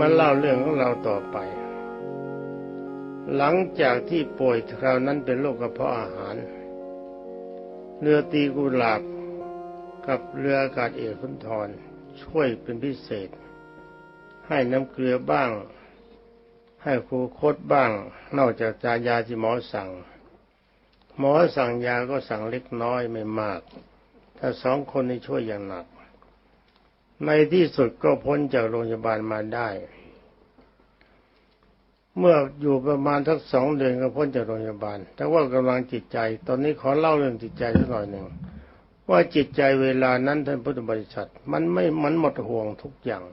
มาเล่าเรื่องของเราต่อไป หลังจากที่ป่วยคราวนั้นเป็นโรคกระเพาะอาหาร เรือตีกุหลาบกับเรืออากาศเอกขุนทรช่วยเป็นพิเศษ ให้น้ำเกลือบ้าง ให้ครูโคตบ้าง นอกจากจายาที่หมอสั่ง หมอสั่งยาก็สั่งเล็กน้อยไม่มาก ถ้าสองคนนี้ช่วยอย่างหนัก ในที่สุดก็พ้นจากโรงพยาบาลมาได้ เมื่ออยู่ประมาณทักสองเดือนก็พ้นจากโรงพยาบาล แต่ว่ากำลังจิตใจ ตอนนี้ขอเล่าเรื่องจิตใจสักหน่อยหนึ่งว่าจิตใจเวลานั้นท่านพุทธบริษัท มันไม่มันหมดห่วงทุกอย่าง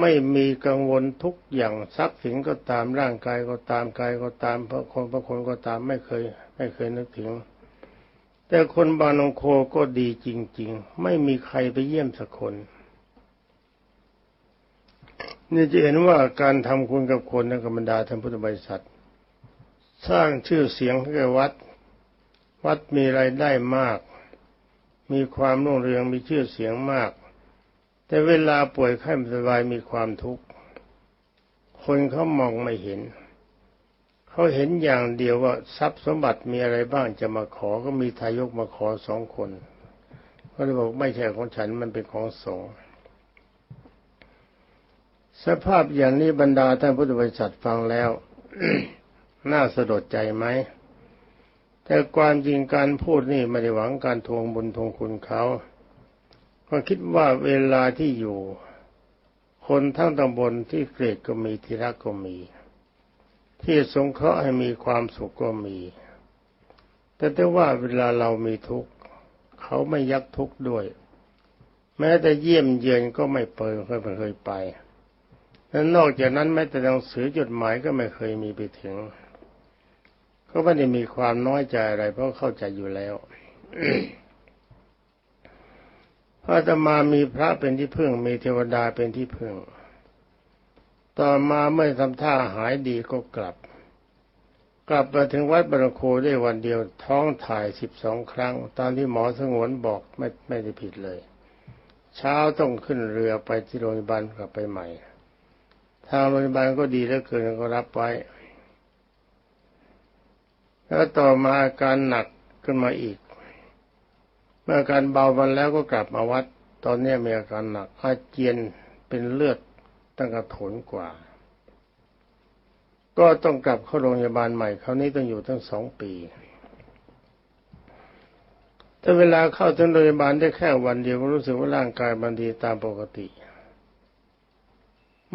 ไม่มีกังวลทุกอย่างทรัพย์สินก็ตามร่างกายก็ตามกายก็ตามพระคนพระคนก็ตามไม่เคย ไม่เคยนึกถึง แต่คนบางองโคก็ดีจริง ๆ ไม่มีใครไปเยี่ยมสักคน นี่จะเห็นว่าการทำคุณกับคนในกรรมดาท่านพุทธบริษัท สร้างชื่อเสียงให้แก่วัด วัดมีรายได้มาก มีความรุ่งเรืองมีชื่อเสียงมาก แต่เวลาป่วยไข้สบายมีความทุกข์คนเขามองไม่เห็น เขาเห็นอย่างเดียวว่าทรัพย์สมบัติมีอะไรบ้างจะมาขอก็มีทายกมาขอสองคนเขาเลยบอกไม่ใช่ของฉันมันเป็นของสงฆ์สภาพอย่างนี้บรรดาท่านพุทธบริษัทฟังแล้วน่าสะดดใจไหมแต่ความจริงการพูดนี่ไม่ได้หวังการทวงบุญทวงคุณเขา ก็คิดว่าเวลาที่อยู่ คนทั้งตำบลที่เกลียดก็มีที่รักก็มี ที่สงเคราะห์ให้มีความสุขก็มี แต่แต่ว่าเวลาเรามีทุกข์เขาไม่ยักทุกข์ด้วย แม้แต่เยี่ยมเยือนก็ไม่เปิดเคยเคยไปและนอกจากนั้นแม้แต่หนังสือจดหมายก็ไม่เคยมีไปถึงก็ไม่ได้มีความน้อยใจอะไร เพราะเข้าใจอยู่แล้วพระธรรมามีพระเป็นที่พึ่งมีเทวดาเป็นที่พึ่ง ต่อมาเมื่อทำท่าหายดีก็กลับ กลับมาถึงวัดบรรโคได้วันเดียวท้องถ่ายสิบสองครั้ง ตามที่หมอสงวนบอกไม่ไม่ได้ผิดเลย เช้าต้องขึ้นเรือไปที่โรงพยาบาลกลับไปใหม่ ทางโรงพยาบาลก็ดีเหลือเกินก็รับไว้ แล้วต่อมาอาการหนักขึ้นมาอีก เมื่ออาการเบาวันแล้วก็กลับมาวัด ตอนนี้มีอาการหนักอาเจียนเป็นเลือด ตั้งกระถนกว่า ก็ต้องกลับเข้าโรงพยาบาลใหม่คราวนี้ต้องอยู่ทั้งสองปีแต่เวลาเข้าถึงโรงพยาบาลได้แค่วันเดียวก็รู้สึกว่าร่างกายมันดีตามปกติ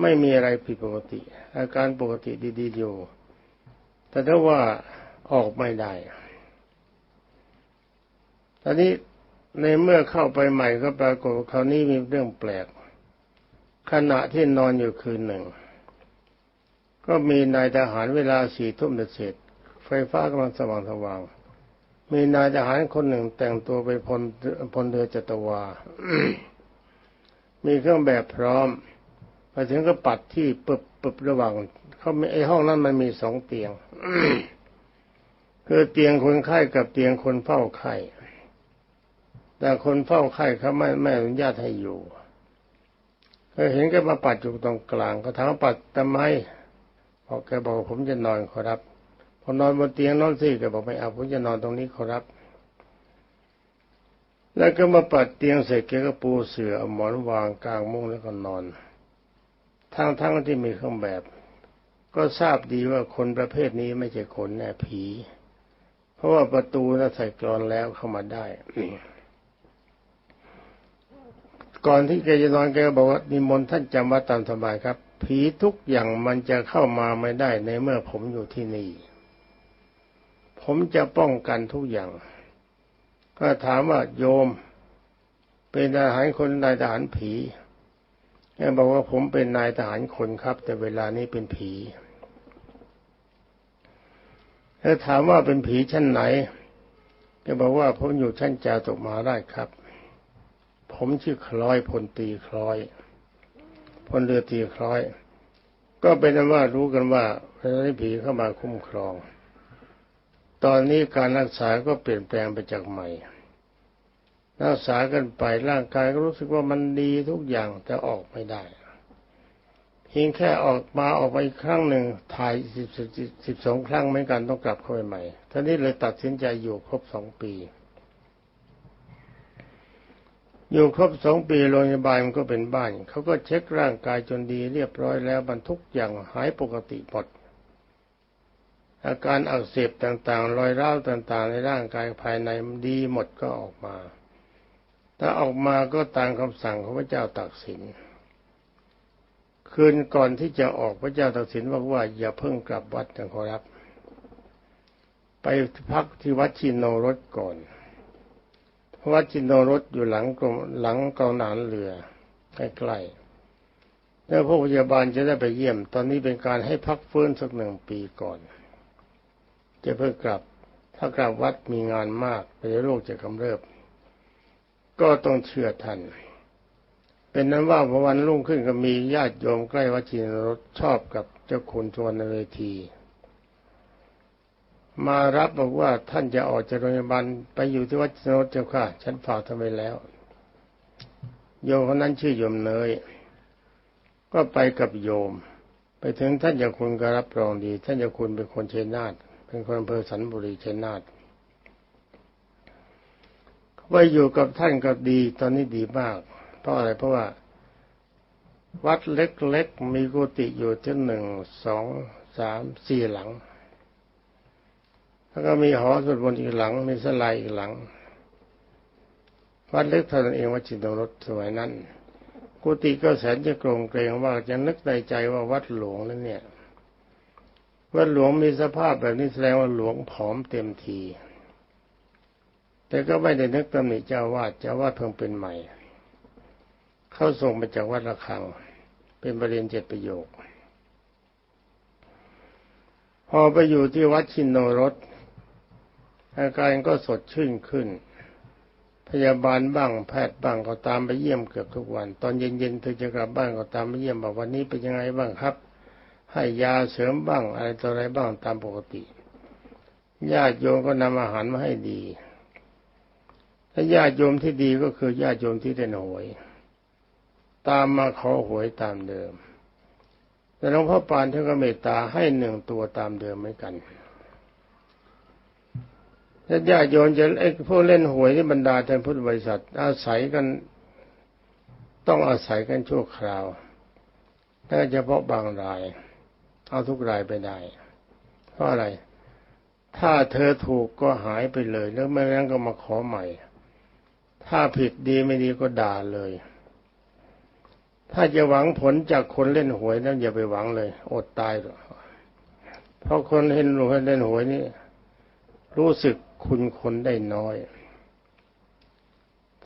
ไม่มีอะไรผิดปกติ อาการปกติดีๆอยู่ แต่ถ้าว่าออกไม่ได้ ตอนนี้ในเมื่อเข้าไปใหม่ก็ปรากฏคราวนี้มีเรื่องแปลก ขณะที่นอนอยู่คืนหนึ่ง ก็มีนายทหารเวลาสี่ทุ่มเสร็จ ไฟฟ้ากำลังสว่างสว่าง มีนายทหารคนหนึ่งแต่งตัวไปพลพลเรือจัตวา มีเครื่องแบบพร้อมไปถึงก็ปัดที่ปึบปึบระหว่างเขาไอห้องนั้นมันมีสองเตียงคือเตียงคนไข้กับเตียงคนเฝ้าไข้แต่คนเฝ้าไข้เขาไม่ไม่อนุญาตให้อยู่ ก็เห็นแกมาปัดอยู่ตรงกลางก็ถามปัดทำไมบอกแกบอกผมจะนอนขอรับพอนอนบนเตียงนอนสิแกบอกไม่เอาผมจะนอนตรงนี้ขอรับ แล้วก็มาปัดเตียงเสร็จแกก็ปูเสื่อเอาหมอนวางกลางมุ้งแล้วก็นอนทั้งทั้งที่มีเครื่องแบบ ก็ทราบดีว่าคนประเภทนี้ไม่ใช่คนแน่ผี เพราะว่าประตูน่ะใส่กรอนแล้วเข้ามาได้ ก่อนที่แกจะนอนแกบอกว่านิมนต์ท่านจำวัดตามสบายครับ ผีทุกอย่างมันจะเข้ามาไม่ได้ในเมื่อผมอยู่ที่นี่ ผมจะป้องกันทุกอย่าง ก็ถามว่าโยม เป็นทหารคนนายทหารผีแกบอกว่าผมเป็นนายทหารคนครับ แต่เวลานี้เป็นผีแล้วถามว่าเป็นผีชั้นไหนแกบอกว่าผมอยู่ชั้นจาตุมาราชครับ ผมชื่อคล้อยพลตีคล้อยพลเรือตีคล้อย ก็เป็นว่ารู้กันว่าเวลาที่ผีเข้ามาคุ้มครอง ตอนนี้การรักษาก็เปลี่ยนแปลงไปจากใหม่ รักษากันไปร่างกายก็รู้สึกว่ามันดีทุกอย่างแต่ออกไม่ได้เพียงแค่ออกมาออกไปอีกครั้งหนึ่งถ่ายสิบสิบสองครั้งเหมือนกันต้องกลับเข้าไปใหม่ท่านี้เลยตัดสินใจอยู่ครบสองปี อยู่ครบสองปีโรงพยาบาลมันก็เป็นบ้าน เขาก็เช็คร่างกายจนดีเรียบร้อยแล้วบรรทุกอย่างหายปกติหมดอาการอักเสบต่างๆ รอยร้าวต่างๆ ในร่างกายภายในดีหมดก็ออกมา ถ้าออกมาก็ตามคำสั่งของพระเจ้าตากสิน คืนก่อนที่จะออกพระเจ้าตากสินบอกว่าอย่าเพิ่งกลับวัดนะขอรับ ไปพักที่วัดชินโนรสก่อน วัดชินโนรสอยู่หลังกรมหลังกองหนานเรือใกล้ๆแล้วพระพยาบาลจะได้ไปเยี่ยม ตอนนี้เป็นการให้พักฟื้นสักหนึ่งปีก่อน จะเพิ่งกลับ ถ้ากลับวัดมีงานมากไปโรคจะกำเริบ ก็ต้องเชื่อท่านเป็นนั้นว่าพอวันรุ่งขึ้นก็มีญาติโยมใกล้วัดชินรถชอบกับเจ้าคุณชวนในเวที มารับบอกว่าท่านจะออกจากโรงพยาบาลไปอยู่ที่วัดชนรถเจ้าค่ะ ฉันฝากทำไมแล้ว โยมคนนั้นชื่อโยมเนย ก็ไปกับโยม ไปถึงท่านเจ้าคุณก็รับรองดี ท่านเจ้าคุณเป็นคนเชนาทเป็นคนอำเภอสันบุรีเชัยนาทไว้อยู่กับท่านก็ดี ตอนนี้ดีมาก เพราะอะไรเพราะว่า วัดเล็กๆมีกุฏิอยู่ที่หนึ่งสองสามสี่หลัง แล้วก็มีหอสวดมนต์อีกหลัง มีสลายอีกหลัง วัดเล็กเท่านั้นเองวัดจินตรสสมัยนั้นกุฏิก็แสนจะโกรงเกรงว่าจะนึกในใจว่าวัดหลวงนั่นเนี่ยว่าหลวงมีสภาพแบบนี้แสดงว่าหลวงผอมเต็มที แต่ก็ไม่ได้นึกตำหนิเจ้าวาดเจ้าวาดเพิ่งเป็นใหม่ เข้าส่งมาจากวัดระฆัง เป็นประเด็นเจ็ดประโยค พอไปอยู่ที่วัดชินโนรส อาการก็สดชื่นขึ้น พยาบาลบ้างแพทย์บ้างก็ตามไปเยี่ยมเกือบทุกวัน ตอนเย็นๆเธอจะกลับบ้านก็ตามไปเยี่ยมบอกวันนี้เป็นยังไงบ้างครับ ให้ยาเสริมบ้างอะไรต่ออะไรบ้างตามปกติญาติโยมก็นำอาหารมาให้ดีถ้าญาติโยมที่ดีก็คือญาติโยมที่ได้หวย ตามมาขอหวยตามเดิม แต่หลวงพ่อปานท่านก็เมตตาให้หนึ่งตัวตามเดิมเหมือนกัน ญาติโยมจะไอ้พวกเล่นหวยที่บรรดาท่านพุทธบริษัท อาศัยกันต้องอาศัยกันชั่วคราวแต่เฉพาะบางราย เอาทุกรายไปได้ เพราะอะไร ถ้าเธอถูกก็หายไปเลย แล้วไม่งั้นก็มาขอใหม่ ถ้าผิดดีไม่ดีก็ด่าเลย ถ้าจะหวังผลจากคนเล่นหวยนั้นอย่าไปหวังเลย อดตายหรอกเพราะคนเห็นหวยเล่นหวยนี่รู้สึก คุณคนได้น้อย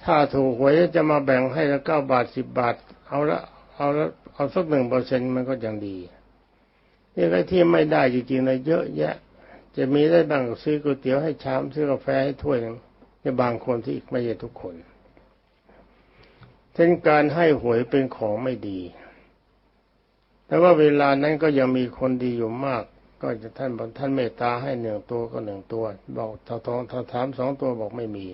ถ้าถูกหวยจะมาแบ่งให้ละเก้าบาทสิบบาท เอาละเอาละเอาสักหนึ่งเปอร์เซ็นต์มันก็ยังดีนี่ก็ที่ไม่ได้จริงๆนะเยอะแยะ จะมีได้บ้างซื้อก๋วยเตี๋ยวให้ชามซื้อกาแฟให้ถ้วยนึงในบางคนที่อีกไม่ใช่ทุกคนเช่นการให้หวยเป็นของไม่ดีแต่ว่าเวลานั้นก็ยังมีคนดีอยู่มาก ก็จะท่านบอกท่านเมตตาให้หนึ่งตัวก็หนึ่งตัว บอกถ้าทองถ้าถามสองตัวบอกไม่มี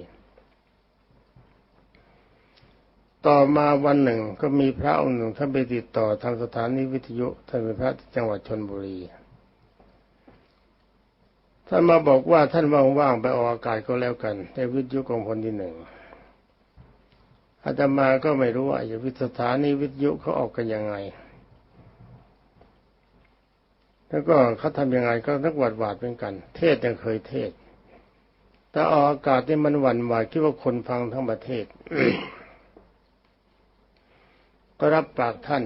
ต่อมาวันหนึ่งก็มีพระองค์หนึ่งท่านไปติดต่อทางสถานีวิทยุท่านเป็นพระจังหวัดชนบุรีท่านมาบอกว่าท่านว่างๆไปออกอากาศก็แล้วกันในวิทยุกองพลที่หนึ่งอาตมาก็ไม่รู้ว่าอย่วิสถานีวิทยุเขาออกกันยังไง แล้วก็เขาทำยังไงก็นักหวาดหวาดเป็นกัน เทศยังเคยเทศ แต่ออกอากาศที่มันหวั่นไหวคิดว่าคนฟังทั้งประเทศก็รับปากท่าน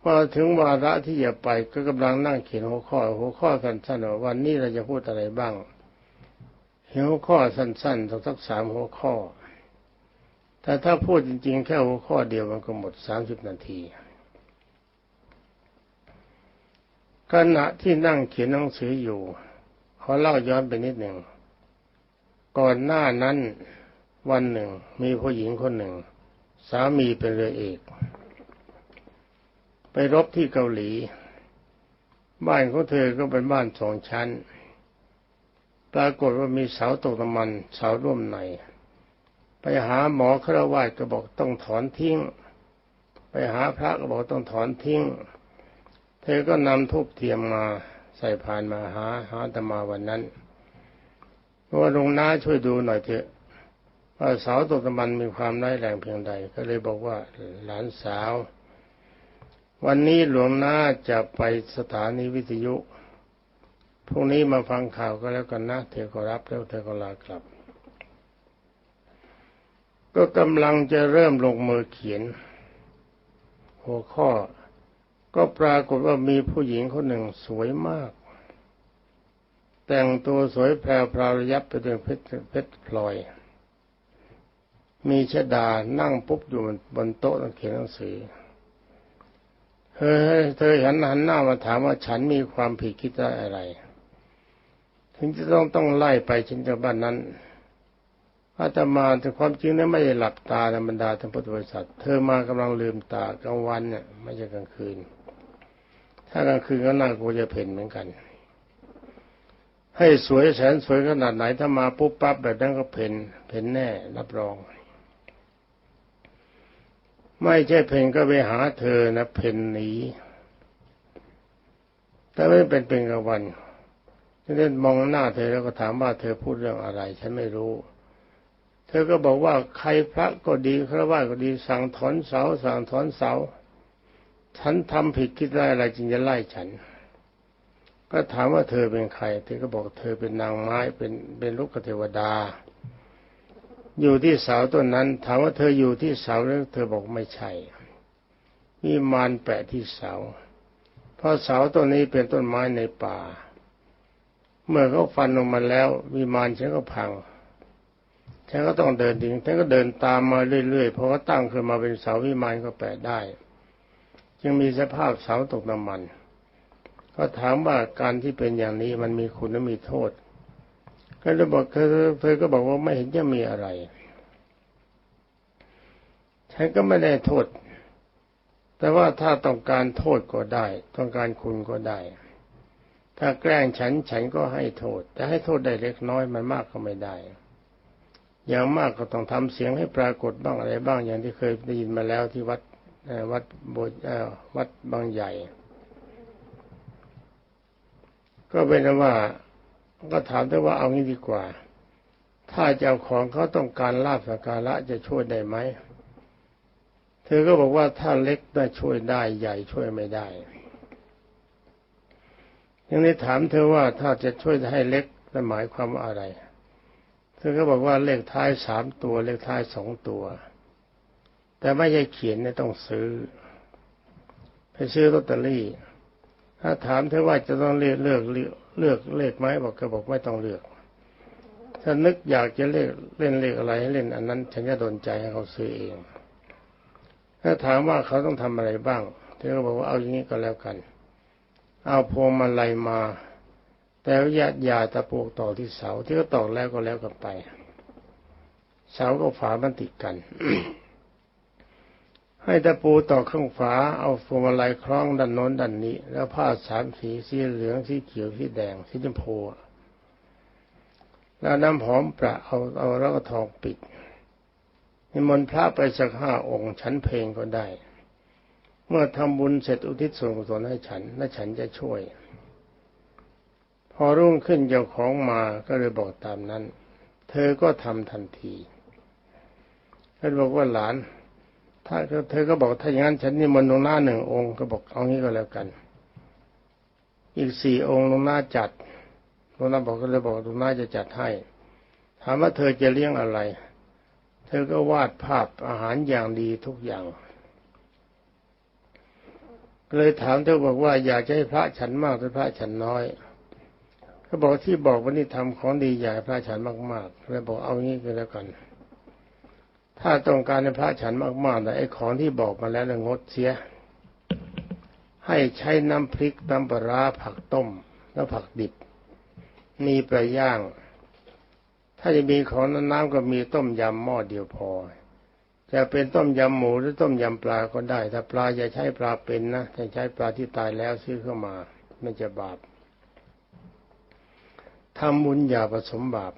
พอถึงวาระที่จะไปก็กำลังนั่งเขียนหัวข้อ หัวข้อสั้นๆว่าวันนี้เราจะพูดอะไรบ้างหัวข้อสั้นๆสักสักสามหัวข้อ แต่ถ้าพูดจริงๆ แค่หัวข้อเดียวมันก็หมดสามสิบนาที ขณะที่นั่งเขียนหนังสืออยู่ขอเล่าย้อนไปนิดหนึ่งก่อนหน้านั้นวันหนึ่ง มีผู้หญิงคนหนึ่ง สามีเป็นเรือเอก ไปรบที่เกาหลี บ้านของเธอก็เป็นบ้านสองชั้น ปรากฏว่ามีเสาตกน้ำมันเสาร่วมใน ไปหาหมอคารวาสก็บอกต้องถอนทิ้ง ไปหาพระก็บอกต้องถอนทิ้ง เธอก็นำทูบเทียมมาใส่พานมาหาหาตมาวันนั้นเพราะว่าหลวงน้าช่วยดูหน่อยเถอะว่าเสาตกตะมันมีความร้ายแรงเพียงใด ก็เลยบอกว่าหลานสาว วันนี้หลวงน้าจะไปสถานีวิทยุพรุ่งนี้มาฟังข่าวก็แล้วกันนะเธอก็รับแล้วเธอก็ลากลับ ก็กำลังจะเริ่มลงมือเขียน หัวข้อ ก็ปรากฏว่ามีผู้หญิงคนหนึ่งสวยมาก แต่งตัวสวยแพรวพรายับไปด้วยเพชรเพชรพลอย มีชดานั่งปุ๊บอยู่บนโต๊ะเขียนหนังสือเฮ้ยเธอหันหันหน้ามาถามว่าฉันมีความผิดคิดได้อะไร ถึงจะต้องต้องไล่ไปชินจากบ้านนั้นอาตมาแต่ความจริงนั้นไม่ได้หลับตาธรรมดาทั้งพุทธบริษัท เธอมากำลังลืมตากลางวันเนี่ยไม่ใช่กลางคืน ถ้ากลางคืนก็น่ากลัวจะเพ่นเหมือนกัน ให้สวยแสนสวยขนาดไหนถ้ามาปุ๊บปั๊บแบบนั้นก็เพ่นเพ่นแน่ รับรอง ไม่ใช่เพ่นก็ไปหาเธอนะเพ่นหนีแต่ไม่เป็นเป็นกลางวันฉะนั้นมองหน้าเธอแล้วก็ถามว่าเธอพูดเรื่องอะไร ฉันไม่รู้ เธอก็บอกว่าใครพระก็ดีครว่าก็ดีสั่งถอนเสาสั่งถอนเสา ฉันทำผิดคิดได้อะไรจึงจะไล่ฉัน ก็ถามว่าเธอเป็นใคร เธอก็บอกเธอเป็นนางไม้เป็นเป็นลูกเทวดา อยู่ที่เสาต้นนั้น ถามว่าเธออยู่ที่เสาแล้วเธอบอกไม่ใช่มีมารแปะที่เสา เพราะเสาต้นนี้เป็นต้นไม้ในป่า เมื่อเขาฟันลงมาแล้วมีมารฉันก็พังฉันก็ต้องเดินถึงฉันก็เดินตามมาเรื่อยๆเพราะว่าตั้งขึ้นมาเป็นเสาวิมานก็แปะได้ จึงมีสภาพเสาตกน้ำมัน ก็ถามว่าการที่เป็นอย่างนี้มันมีคุณและมีโทษ ก็เลยบอกเธอเธอก็บอกว่าไม่เห็นจะมีอะไรฉันก็ไม่ได้โทษ แต่ว่าถ้าต้องการโทษก็ได้ ต้องการคุณก็ได้ ถ้าแกล้งฉันฉันก็ให้โทษ แต่ให้โทษได้เล็กน้อยมันมากก็ไม่ได้ อย่างมากก็ต้องทำเสียงให้ปรากฏบ้างอะไรบ้างอย่างที่เคยได้ยินมาแล้วที่วัด วัดโบสถ์วัดบางใหญ่ ก็เป็นว่าก็ถามได้ว่าเอางี้ดีกว่า ถ้าเจ้าของเขาต้องการลาบสักการะจะช่วยได้ไหมเธอก็บอกว่าถ้าเล็กได้ช่วยได้ใหญ่ช่วยไม่ได้ยังได้ถามเธอว่าถ้าจะช่วยให้เล็กหมายความว่าอะไร เธอก็บอกว่าเลขท้ายสามตัวเลขท้ายสองตัว แต่ไม่ใช่เขียนเนี่ยต้องซื้อ ไปซื้อลอตเตอรี่ ถ้าถามเธอว่าจะต้องเลือกเลือกเลือกเลขไหมบอกก็บอกไม่ต้องเลือก ถ้านึกอยากจะเล่นเล่นเลขอะไรให้เล่นอันนั้นฉันจะโดนใจให้เขาซื้อเอง ถ้าถามว่าเขาต้องทำอะไรบ้างเธอก็บอกว่าเอาอย่างนี้ก็แล้วกัน เอาพวงมาลัยมา แต่ญาติยาตะปูต่อที่เสาที่เขาตอกแล้วก็แล้วกันไป เสาก็ฝามันติดกัน ให้ตะปูตอกข้างฝาเอาฟวงมาลัยคล้องด้านโน้นด้านนี้ แล้วผ้าสามสีสีเหลืองสีเขียวสีแดงสีชมพูแล้วน้ำหอมประเอาเอาแล้วก็ทองปิดนิมนต์พระไปสักห้าองค์ฉันเพลงก็ได้ เมื่อทำบุญเสร็จอุทิศส่วนกุศลให้ฉันและฉันจะช่วย พอรุ่งขึ้นเจ้าของมาก็เลยบอกตามนั้น เธอก็ทำทันทีเธอบอกว่าหลาน ถ้าเธอก็บอกถ้าอย่างนั้นฉันนี่มนลงหน้าหนึ่งองค์ก็บอกเอางี้ก็แล้วกัน อีกสี่องค์ลงหน้าจัดลงหน้าบอกก็เลยบอกลงหน้าจะจัดให้ ถามว่าเธอจะเลี้ยงอะไร เธอก็วาดภาพอาหารอย่างดีทุกอย่างเลยถามเธอบอกว่าอยากจะให้พระฉันมากหรือพระฉันน้อยเขาบอกที่บอกว่านี่ทำของดีใหญ่พระฉันมากๆเลยบอกเอางี้ก็แล้วกัน ถ้าต้องการในพระฉันมากๆแต่ไอ้ของที่บอกมาแล้วงดเสีย ให้ใช้น้ำพริกน้ำปลาผักต้ม แล้วผักดิบ มีปลาย่าง ถ้าจะมีของน้ำก็มีต้มยำหม้อเดียวพอ จะเป็นต้มยำหมูหรือต้มยำปลาก็ได้ ถ้าปลาจะใช้ปลาเป็นนะแต่ใช้ปลาที่ตายแล้วซื้อเข้ามาไม่จะบาปทำบุญอย่าผสมบาป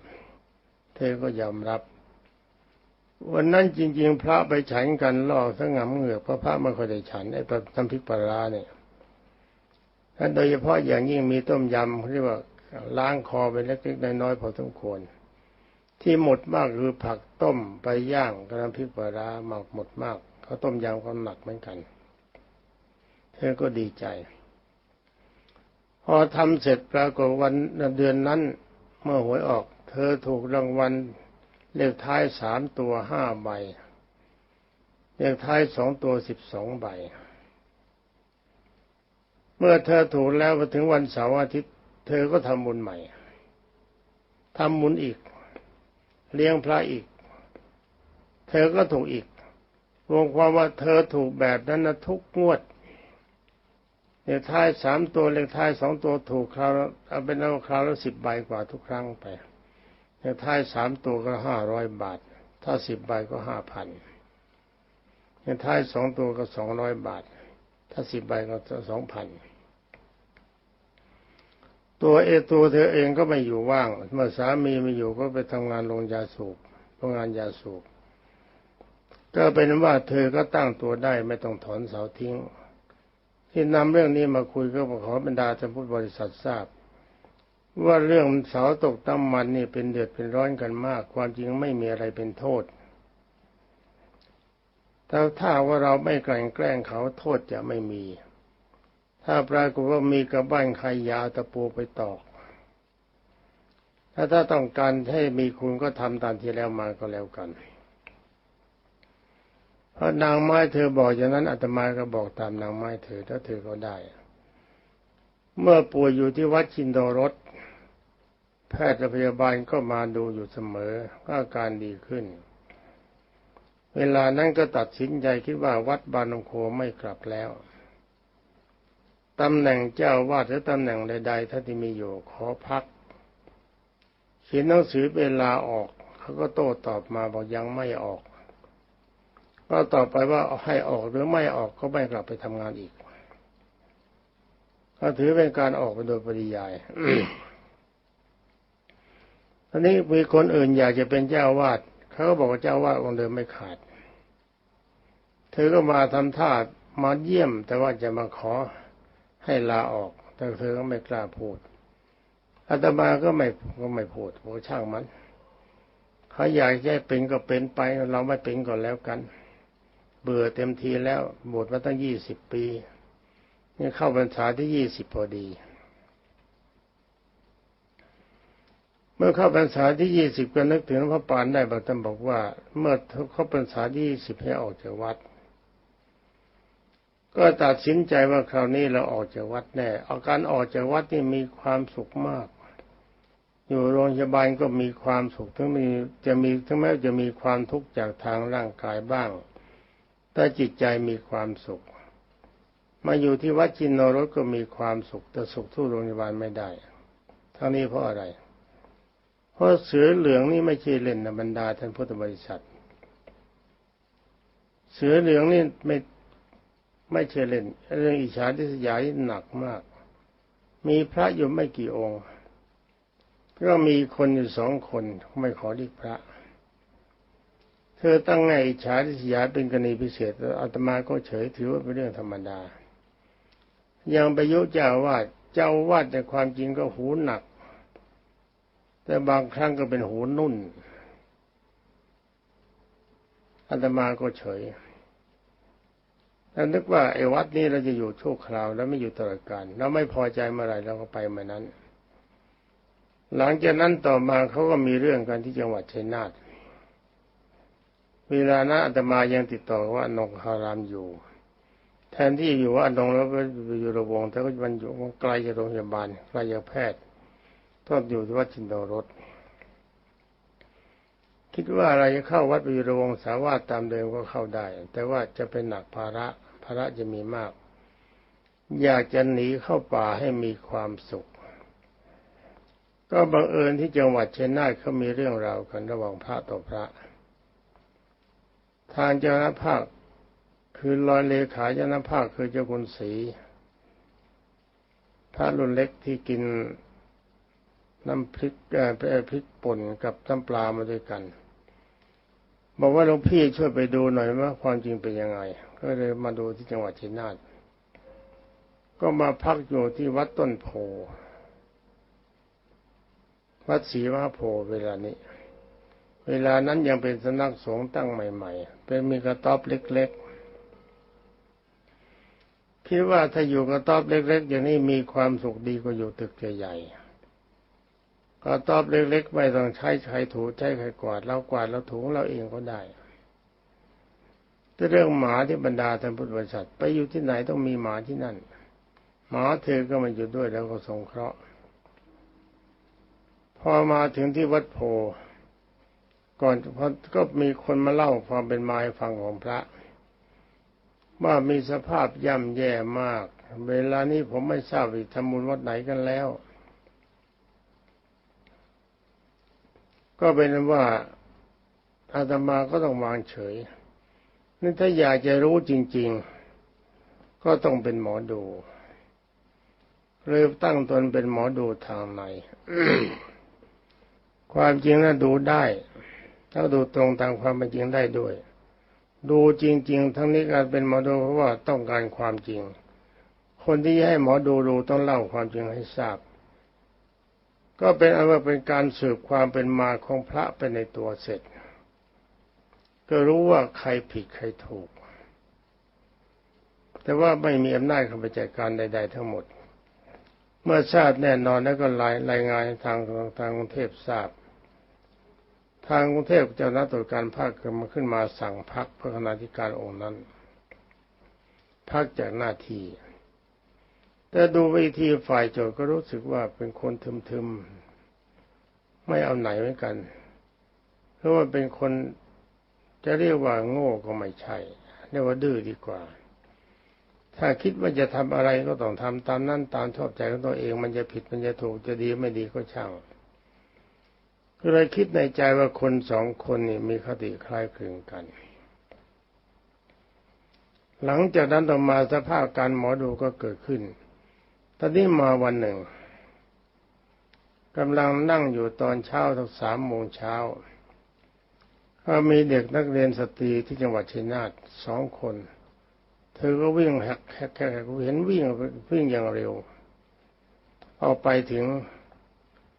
เธอก็ยอมรับ วันนั้นจริง ๆ พระไปฉันกันล่อสงำเหงือกเพราะพระไม่ค่อยได้ฉันไอ้ปลาน้ำพริกปลาร้าเนี่ยถ้าโดยเฉพาะอย่างยิ่งมีต้มยำเรียกว่าล้างคอไปเล็กๆน้อยๆพอสมควรที่หมดมากคือผักต้มไปย่างกับน้ำพริกปลาร้าหมักหมดมากเขาต้มยำก็หนักเหมือนกันเธอก็ดีใจ พอทำเสร็จปรากฏวันเดือนนั้น เมื่อหวยออก เธอถูกรางวัล เลขท้ายสามตัวห้าใบ เลขท้ายสองตัวสิบสองใบ เมื่อเธอถูกแล้วถึงวันเสาร์อาทิตย์ เธอก็ทำบุญใหม่ทำบุญอีก เลี้ยงพระอีก เธอก็ถูกอีกรวมความว่าเธอถูกแบบนั้นนะทุกงวดเลขท้ายสามตัวเลขท้ายสองตัวถูกคราวเอาเป็นเอาคราวละสิบใบกว่าทุกครั้งไป เลขท้ายสามตัวก็ห้าร้อยบาท ถ้าสิบใบก็ห้าพันเลขท้ายสองตัวก็สองร้อยบาท ถ้าสิบใบก็สองพันตัวเอตัวเธอเองก็ไม่อยู่ว่าง เมื่อสามีไม่อยู่ก็ไปทำงานโรงยาสูบโรงงานยาสูบ ก็เป็นว่าเธอก็ตั้งตัวได้ไม่ต้องถอนเสาทิ้ง ที่นำเรื่องนี้มาคุยก็ขอบรรดาท่านผู้บริษัททราบ ว่าเรื่องเสาตกน้ำมันนี่เป็นเดือดเป็นร้อนกันมาก ความจริงไม่มีอะไรเป็นโทษแต่ถ้าว่าเราไม่กลั่นแกล้งเขาโทษจะไม่มี ถ้าปรากฏว่ามีกระบ้านใครยาวตะปูไปตอก ถ้าถ้าต้องการให้มีคุณก็ทำตามที่แล้วมาก็แล้วกันเพราะนางไม้เธอบอกอย่างนั้นอาตมาก็บอกตามนางไม้เธอถ้าเธอก็ได้ เมื่อป่วยอยู่ที่วัดชินโดรส แพทย์และพยาบาลก็มาดูอยู่เสมอก็อาการดีขึ้น เวลานั้นก็ตัดสินใจคิดว่าวัดบานงโคไม่กลับแล้วตำแหน่งเจ้าวาดหรือตำแหน่งใดๆถ้าที่มีอยู่ขอพักเขียนหนังสือเวลาออกเขาก็โต้ตอบมาบอกยังไม่ออก ก็ตอบไปว่าให้ออกหรือไม่ออกก็ไม่กลับไปทำงานอีก ก็ถือเป็นการออกไปโดยปริยาย ตอนนี้มีคนอื่นอยากจะเป็นเจ้าวาดเขาก็บอกว่าเจ้าวาดองค์เดิมไม่ขาด เธอก็มาทำท่ามาเยี่ยม แต่ว่าจะมาขอให้ลาออก แต่เธอก็ไม่กล้าพูดอาตมาก็ไม่ก็ไม่พูดโอ้ช่างมันเขาอยากให้เป็นก็เป็นไป เราไม่เป็นก่อนแล้วกัน เบื่อเต็มทีแล้วบวชมาตั้งยี่สิบปีนี่เข้าพรรษาที่ยี่สิบพอดี เมื่อเข้าพรรษาที่ยี่สิบก็นึกถึงพระปานได้บางท่านบอกว่า เมื่อเข้าพรรษาที่ยี่สิบให้ออกจากวัด ก็ตัดสินใจว่าคราวนี้เราออกจากวัดแน่อาการออกจากวัดนี่มีความสุขมาก อยู่โรงพยาบาลก็มีความสุขทั้งมีจะมีทั้งแม้จะมีความทุกข์จากทางร่างกายบ้าง แต่จิตใจมีความสุข มาอยู่ที่วัดจินนรสก็มีความสุขแต่สุขทุโรงพยาบาลไม่ได้ทั้งนี้เพราะอะไร เพราะเสือเหลืองนี่ไม่ใช่เล่นนะบรรดาท่านพุทธบริษัท เสือเหลืองนี่ไม่ไม่ใช่เล่น เรื่องอิจฉาทิษยาหนักมาก มีพระอยู่ไม่กี่องค์ ก็มีคนอยู่สองคนไม่ขอเรียกพระ เธอตั้งไงอิจฉาทิษยาเป็นกรณีพิเศษอาตมาก็เฉยถือว่าเป็นเรื่องธรรมดา ยังไปยุเจ้าวาดเจ้าวาดแต่ความจริงก็หูหนัก แต่บางครั้งก็เป็นหูนุ่นอาตมาก็เฉยแล้วนึกว่าไอ้วัดนี้เราจะอยู่ชั่วคราวแล้วไม่อยู่ตลอดกาลเราไม่พอใจเมื่อไหร่เราก็ไปเมื่อนั้น หลังจากนั้นต่อมาเขาก็มีเรื่องกันที่จังหวัดชัยนาทเวลานั้นอาตมายังติดต่อว่านงคารามอยู่ แทนที่อยู่ว่าอนงแล้วก็อยู่ระวงแต่ก็มันอยู่ไกลจากโรงพยาบาลไกลจากแพทย์ ต้องอยู่ที่วัดจินโดรสคิดว่าอะไรจะเข้าวัดไปอยู่ระวงสาวาสตามเดิมก็เข้าได้ แต่ว่าจะเป็นหนักภาระภาระจะมีมาก อยากจะหนีเข้าป่าให้มีความสุข ก็บังเอิญที่จังหวัดเชียงรายเขามีเรื่องราวกันระหว่างพระต่อพระ ทางเจ้าหน้าภาคคือรอยเลขาเจ้าหน้าภาคคือเจ้าคุณศรีพระรุ่นเล็กที่กิน น้ำพริกเอ่อพริกป่นกับน้ำปลามาด้วยกัน บอกว่าหลวงพี่ช่วยไปดูหน่อยว่าความจริงเป็นยังไง ก็เลยมาดูที่จังหวัดชัยนาทก็มาพักอยู่ที่วัดต้นโพวัดศรีมหาโพเวลานี้ เวลานั้นยังเป็นสำนักสงฆ์ตั้งใหม่ ๆ เป็นมีกระต๊อบเล็ก ๆ คิดว่าถ้าอยู่กระต๊อบเล็ก ๆ อย่างนี้มีความสุขดีกว่าอยู่ตึกใหญ่ๆ กระต๊อบเล็กๆไม่ต้องใช้ใครถูใช้ใครกวาดเรากวาดเราถูเราเองก็ได้แต่เรื่องหมาที่บรรดาท่านพุทธบริษัทไปอยู่ที่ไหนต้องมีหมาที่นั่น หมาเธอก็มาอยู่ด้วยแล้วก็สงเคราะห์ พอมาถึงที่วัดโพก่อนพอก็มีคนมาเล่าความเป็นมาให้ฟังของพระ ว่ามีสภาพย่ำแย่มาก เวลานี้ผมไม่ทราบว่าทำบุญวัดไหนกันแล้ว ก็เป็นว่าอาตมาก็ต้องวางเฉยนี่ถ้าอยากจะรู้จริง ๆ ก็ต้องเป็นหมอดูเลยตั้งตนเป็นหมอดูทางในความจริงนะดูได้ ถ้าดูตรงตามความเป็นจริงได้ด้วย ดูจริง ๆ ทั้งนี้การเป็นหมอดูเพราะว่าต้องการความจริง คนที่ให้หมอดูดูต้องเล่าความจริงให้ทราบ ก็เป็นอันว่าเป็นการสืบความเป็นมาของพระไปในตัวเสร็จ ก็รู้ว่าใครผิดใครถูก แต่ว่าไม่มีอำนาจเข้าไปจัดการใด ๆ ทั้งหมด เมื่อทราบแน่นอนแล้วก็รายรายงานทางทางกรุงเทพทราบ ทางกรุงเทพเจ้าหน้าตรวจการภาคมาขึ้นมาสั่งพักพระคณาธิการองค์นั้น พักจากหน้าที่ แต่ดูวิธีฝ่ายโจทย์ก็รู้สึกว่าเป็นคนทึมๆ ไม่เอาไหนเหมือนกัน เพราะว่าเป็นคนจะเรียกว่าโง่ก็ไม่ใช่ เรียกว่าดื้อดีกว่า ถ้าคิดว่าจะทำอะไรก็ต้องทำตามนั้นตามชอบใจของตัวเอง มันจะผิดมันจะถูกจะดีไม่ดีก็ช่างก็เลยคิดในใจว่าคนสองคนนี่มีคติคล้ายคลึงกัน หลังจากนั้นต่อมาสภาพการหมอดูก็เกิดขึ้น ตอนนี้มาวันหนึ่งกำลังนั่งอยู่ตอนเช้าทั้งสามโมงเช้าก็มีเด็กนักเรียนสตรีที่จังหวัดชัยนาทสองคน เธอก็วิ่งแฮกแฮกแฮกเห็นวิ่งวิ่งอย่างเร็ว เอาไปถึง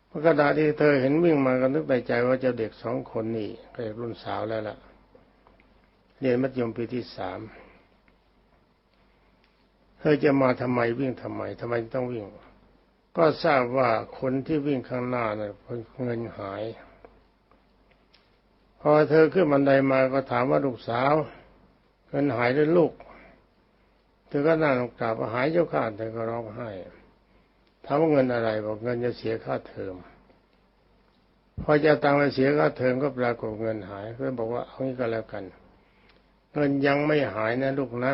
พระกระดาที่เธอเห็นวิ่งมาก็นึกในใจว่าเจ้าเด็กสองคนนี่ก็รุ่นสาวแล้วล่ะ เรียนมัธยมปีที่สาม เธอจะมาทำไมวิ่งทำไมทำไมต้องวิ่ง ก็ทราบว่าคนที่วิ่งข้างหน้าน่ะเงินหาย พอเธอขึ้นบันไดมาก็ถามว่าลูกสาวเงินหายหรือลูก เธอก็นั่งกราบหายเจ้าข้าเธอก็ร้องไห้ถามว่าเงินอะไรบอกเงินจะเสียค่าเทอมพอจะตังค์ไปเสียค่าเทอมก็ปรากฏเงินหายก็บอกว่าเอางี้ก็แล้วกัน เงินยังไม่หายนะลูกนะ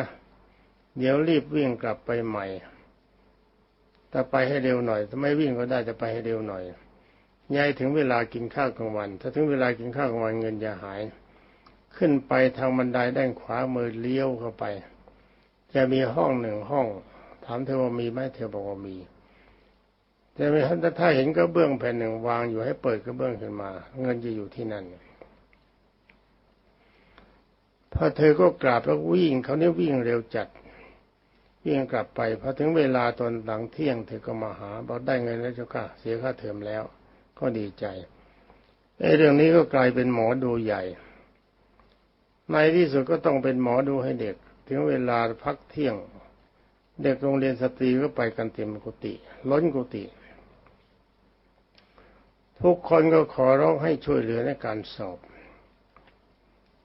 เดี๋ยวรีบวิ่งกลับไปใหม่แต่ไปให้เร็วหน่อยถ้าไม่วิ่งก็ได้จะไปให้เร็วหน่อยยายถึงเวลากินข้าวกลางวัน ถ้าถึงเวลากินข้าวกลางวันเงินจะหาย ขึ้นไปทางบันไดด้านขวามือเลี้ยวเข้าไป จะมีห้องหนึ่งห้อง ถามเธอว่ามีไหมเธอบอกว่ามีแต่ถ้าเห็นกระเบื้องแผ่นหนึ่งวางอยู่ให้เปิดกระเบื้องขึ้นมา เงินจะอยู่ที่นั่นพอเธอก็กราบแล้ววิ่งเขาเนี่ยวิ่งเร็วจัด วิ่งกลับไปพอถึงเวลาตอนหลังเที่ยงเธอก็มาหาบอกได้เงินแล้วเจ้าค่ะเสียค่าเทอมแล้ว ก็ดีใจไอ้เรื่องนี้ก็กลายเป็นหมอดูใหญ่ ในที่สุดก็ต้องเป็นหมอดูให้เด็ก ถึงเวลาพักเที่ยง เด็กโรงเรียนสตรีก็ไปกันเต็มกุฏิล้นกุฏิทุกคนก็ขอร้องให้ช่วยเหลือในการสอบ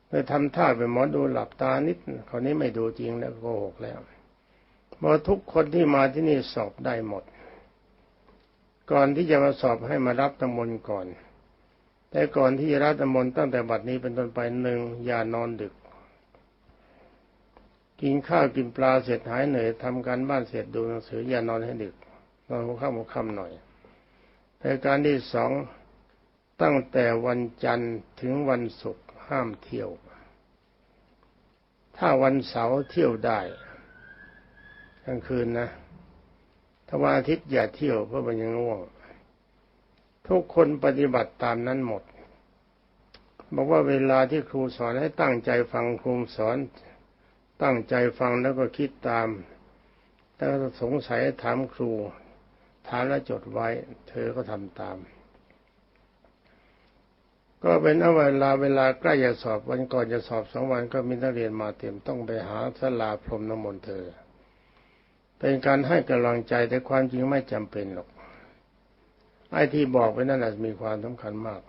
เลยทำท่าเป็นหมอดูหลับตานิดคราวนี้ไม่ดูจริงแล้วโกหกแล้ว บอกทุกคนที่มาที่นี่สอบได้หมด ก่อนที่จะมาสอบให้มารับตำมนก่อน แต่ก่อนที่จะรับตำมนตั้งแต่บัดนี้เป็นต้นไปหนึ่งอย่านอนดึก กินข้าวกินปลาเสร็จหายเหนื่อยทำการบ้านเสร็จดูหนังสืออย่านอนให้ดึกนอนหัวค่ำหัวค่ำหน่อยแต่การที่สองตั้งแต่วันจันทร์ถึงวันศุกร์ห้ามเที่ยว ถ้าวันเสาร์เที่ยวได้ กลางคืนนะถ้าวันอาทิตย์อย่าเที่ยวเพราะมันยังง่วงทุกคนปฏิบัติตามนั้นหมด บอกว่าเวลาที่ครูสอนให้ตั้งใจฟังครูสอน ตั้งใจฟังแล้วก็คิดตามถ้าสงสัยถามครู ถามแล้วจดไว้ เธอก็ทำตาม ก็เป็นเอาเวลาเวลาใกล้จะสอบวันก่อนจะสอบสองวันก็มีนักเรียนมาเต็มต้องไปหาสลาพรมน้ำมนต์เธอ เป็นการให้กำลังใจแต่ความจริงไม่จำเป็นหรอกไอ้ที่บอกไปนั่นแหละมีความสำคัญมาก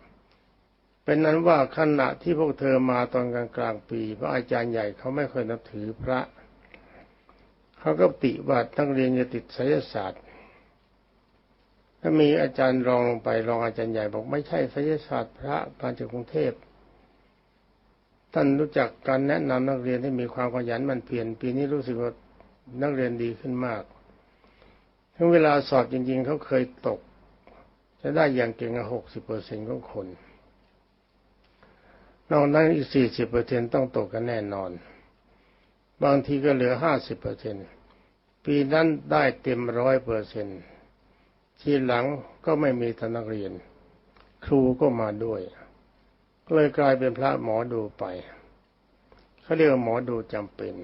เป็นนั้นว่าขณะที่พวกเธอมาตอนกลางกลางปี พระอาจารย์ใหญ่เขาไม่เคยนับถือพระ เขาก็ติว่านักเรียนจะติดไสยศาสตร์ ถ้ามีอาจารย์รองลงไปรองอาจารย์ใหญ่บอกไม่ใช่ไสยศาสตร์พระมาจากกรุงเทพท่านรู้จักการแนะนำนักเรียนให้มีความขยันหมันเพียรปีนี้รู้สึกว่า นักเรียนดีขึ้นมากทั้งเวลาสอบจริง ๆ เขาเคยตก จะได้อย่างเก่งหกสิบเปอร์เซ็นต์ของคน นอกนั้นอีกสี่สิบเปอร์เซ็นต์ต้องตกกันแน่นอน บางทีก็เหลือห้าสิบเปอร์เซ็นต์ปีนั้นได้เต็มร้อยเปอร์เซ็นต์ทีหลังก็ไม่มีทนักเรียน ครูก็มาด้วยก็เลยกลายเป็นพระหมอดูไปเขาเรียกว่าหมอดูจำเป็น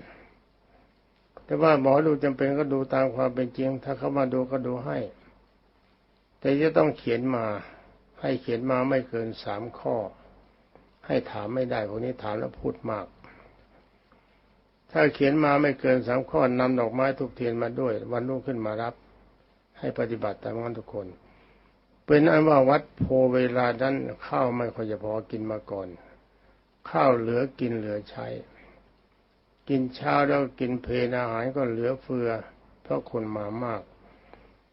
แต่ว่าหมอดูจำเป็นก็ดูตามความเป็นจริง ถ้าเขามาดูก็ดูให้ แต่จะต้องเขียนมา ให้เขียนมาไม่เกินสามข้อ ให้ถามไม่ได้พวกนี้ถามแล้วพูดมาก ถ้าเขียนมาไม่เกินสามข้อนำดอกไม้ทุกเทียนมาด้วย วันรุ่งขึ้นมารับ ให้ปฏิบัติตามนั้นทุกคน เป็นอันว่าวัดโพเวลานั้นข้าวไม่ค่อยจะพอกินมาก่อน ข้าวเหลือกินเหลือใช้ กินเช้าแล้วกินเพลนอาหารก็เหลือเฟือ เพราะคนมามาก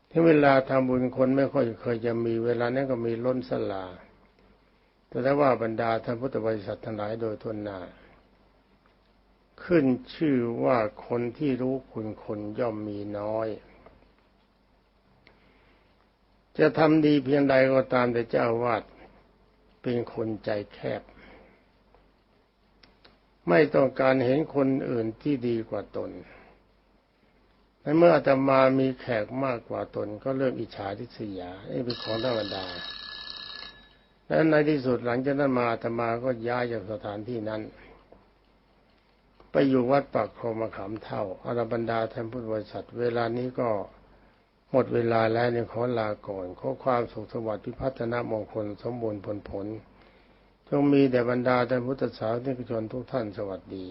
ที่เวลาทำบุญคนไม่ค่อยเคยจะมีเวลานั้นก็มีล้นสลา แต่ถ้าว่าบรรดาท่านพุทธบริษัททั้งหลายโดยทนนาขึ้นชื่อว่าคนที่รู้คุณคนย่อมมีน้อย จะทำดีเพียงใดก็ตามแต่เจ้าวาดเป็นคนใจแคบ ไม่ต้องการเห็นคนอื่นที่ดีกว่าตนในเมื่ออาตมามีแขกมากกว่าตน ก็เริ่มอิจฉาทิษยานี่เป็นของธรรมดา และในที่สุดหลังจากนั้นมาอาตมาก็ย้ายจากสถานที่นั้น ไปอยู่วัดปากคลองมะขามเท่าอรบรรดาท่านพุทธบริษัท เวลานี้ก็หมดเวลาแล้วเนี่ยขอลาก่อน ขอความสุขสวัสดิ์พิพัฒนามงคลสมบูรณ์ผลผล จงมีแด่บรรดาท่านพุทธศาสนิกชนทุกท่านสวัสดี